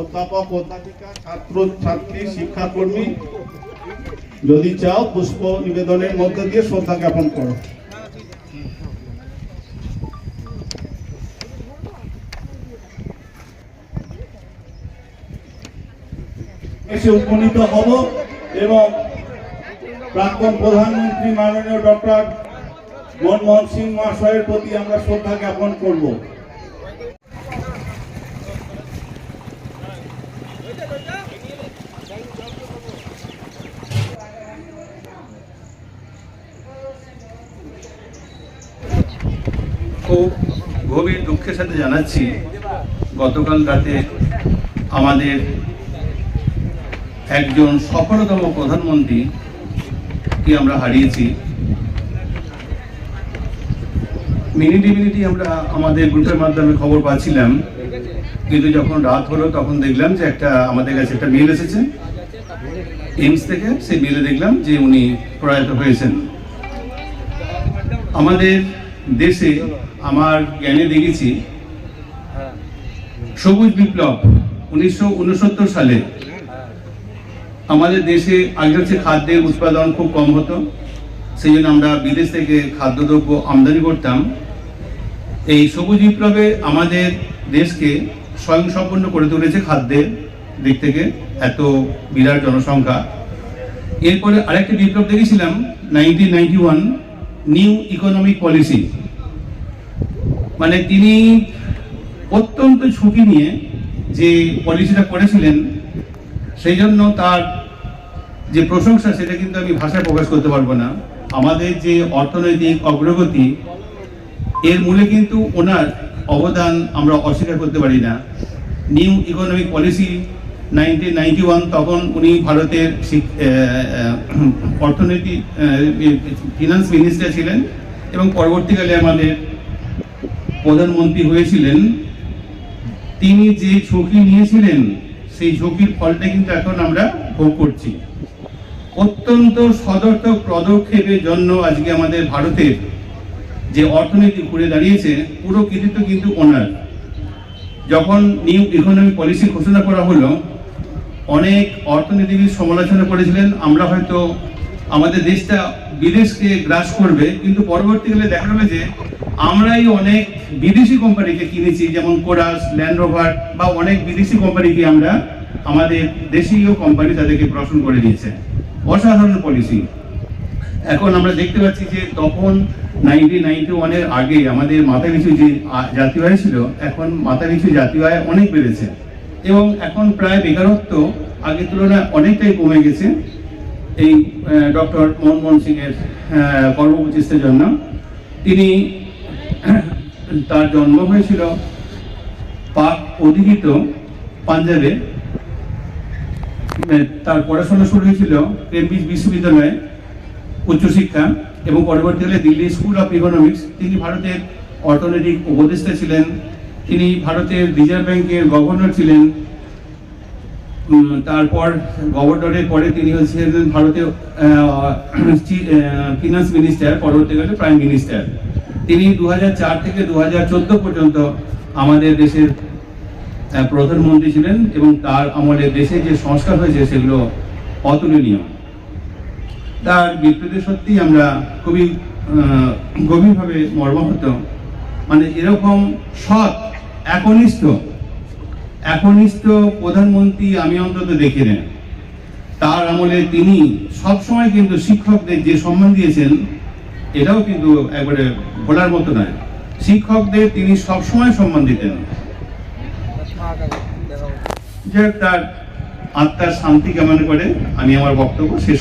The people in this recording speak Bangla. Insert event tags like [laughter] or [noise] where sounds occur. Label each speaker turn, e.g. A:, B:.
A: অধ্যাপক, অধ্যাপিকা, ছাত্র, ছাত্রী, শিক্ষাকর্মী, যদি চাও পুষ্প নিবেদনের মধ্যে দিয়ে শ্রদ্ধা জ্ঞাপন করো। এসে উপনীত হব এবং প্রাক্তন প্রধানমন্ত্রী মাননীয় ডক্টর মনমোহন সিং মহাশয়ের প্রতি আমরা শ্রদ্ধা জ্ঞাপন করব।
B: গভীর দুঃখের সাথে জানাচ্ছি, গতকাল রাতে আমাদের একজন সফলতম প্রধানমন্ত্রী কি আমরা হারিয়েছি। মিনিটে মিনিটে আমরা আমাদের গ্রুপের মাধ্যমে খবর পাচ্ছিলাম, কিন্তু যখন রাত হলো তখন দেখলাম যে একটা আমাদের কাছে একটা মেল এসেছে। এইমস থেকে সেই মেলে দেখলাম যে উনি প্রয়াত হয়েছেন। আমাদের দেশে আমার জ্ঞানে দেখেছি, সবুজ বিপ্লব, উনিশশো উনসত্তর সালে। আমাদের দেশে আগে হচ্ছে খাদ্যের উৎপাদন খুব কম হতো সেই জন্য আমরা বিদেশ থেকে খাদ্যদ্রব্য আমদানি করতাম। এই সবুজ বিপ্লবে আমাদের দেশকে স্বয়ংসম্পন্ন করে তুলেছে খাদ্যের দিক থেকে এত বিরাট জনসংখ্যা। এরপরে আরেকটি বিপ্লব দেখেছিলাম nineteen ninety one new economic policy মানে তিনি অত্যন্ত ঝুঁকি নিয়ে যে পলিসিটা করেছিলেন সেই জন্য তার যে প্রশংসা, সেটা কিন্তু আমি ভাষায় প্রকাশ করতে পারব না। আমাদের যে অর্থনৈতিক অগ্রগতি, এর মূলে কিন্তু ওনার অবদান আমরা অস্বীকার করতে পারি না। নিউ ইকোনমিক পলিসি তখন উনি ভারতের অর্থনীতি ফিনান্স মিনিস্টার ছিলেন এবং পরবর্তীকালে আমাদের প্রধানমন্ত্রী হয়েছিলেন। তিনি যে ঝুঁকি নিয়েছিলেন, সেই ঝুঁকির ফলটা কিন্তু এখন আমরা ভোগ করছি। অত্যন্ত সদর্থক পদক্ষেপের জন্য আজকে আমাদের ভারতের যে অর্থনীতি ঘুরে দাঁড়িয়েছে, পুরো কৃতিত্ব কিন্তু ওনার। যখন নিউ ইকোনমিক পলিসি ঘোষণা করা হলো অনেক অর্থনীতিবিদ সমালোচনা করেছিলেন, আমরা হয়তো আমাদের দেশটা বিদেশকে গ্রাস করবে, কিন্তু পরবর্তীকালে দেখা গেল যে আমরাই অনেক বিদেশি কোম্পানিকে কিনেছি, যেমন কোরাস, ল্যান্ড রোভার বা অনেক বিদেশি কোম্পানিকে আমরা আমাদের দেশীয় কোম্পানি তাদেরকে প্রশ্ন করে দিয়েছে। অসাধারণ পলিসি। এখন আমরা দেখতে পাচ্ছি যে তখন নাইনটিন নাইনটি ওয়ানের আগে আমাদের মাথা পিছু যে জাতীয় ছিল, এখন মাথা পিছু জাতীয় আয় অনেক বেড়েছে। এবং এখন প্রায় বেকারত্ব আগের তুলনায় অনেকটাই কমে গেছে। এই ডক্টর মনমোহন সিং এর কর্মপ্রচেষ্টার জন্য। তিনি, [clears throat] তার জন্ম হয়েছিল পাক অধিকৃত পাঞ্জাবে। তার পড়াশোনা শুরু হয়েছিল কেমব্রিজ বিশ্ববিদ্যালয়ে উচ্চশিক্ষা এবং পরবর্তীকালে দিল্লি স্কুল অফ ইকোনমিক্স। তিনি ভারতের অর্থনৈতিক উপদেষ্টা ছিলেন। তিনি ভারতের রিজার্ভ ব্যাংকের গভর্নর ছিলেন। তারপর গভর্নরের পরে তিনি হচ্ছেন ভারতীয় ফিনান্স মিনিস্টার পরবর্তীকালে প্রাইম মিনিস্টার তিনি দু হাজার চার থেকে দু হাজার চোদ্দ পর্যন্ত আমাদের দেশের প্রধানমন্ত্রী ছিলেন এবং তার আমলে দেশে যে সংস্কার হয়েছে সেগুলো অতুলনীয়। তার মৃত্যুতে সত্যি আমরা খুবই গভীরভাবে মর্মাহত। মানে এরকম সৎ, একনিষ্ঠ একনিষ্ঠ প্রধানমন্ত্রী আমি অন্তত দেখি না তার আমলে তিনি সবসময় কিন্তু শিক্ষকদের যে সম্মান দিয়েছেন, এটাও কিন্তু একবারে ভোলার মতো নয়। শিক্ষকদের তিনি সবসময় সম্মান দিতেন। যে তার আত্মার শান্তি কামনা করে আমি আমার বক্তব্য শেষ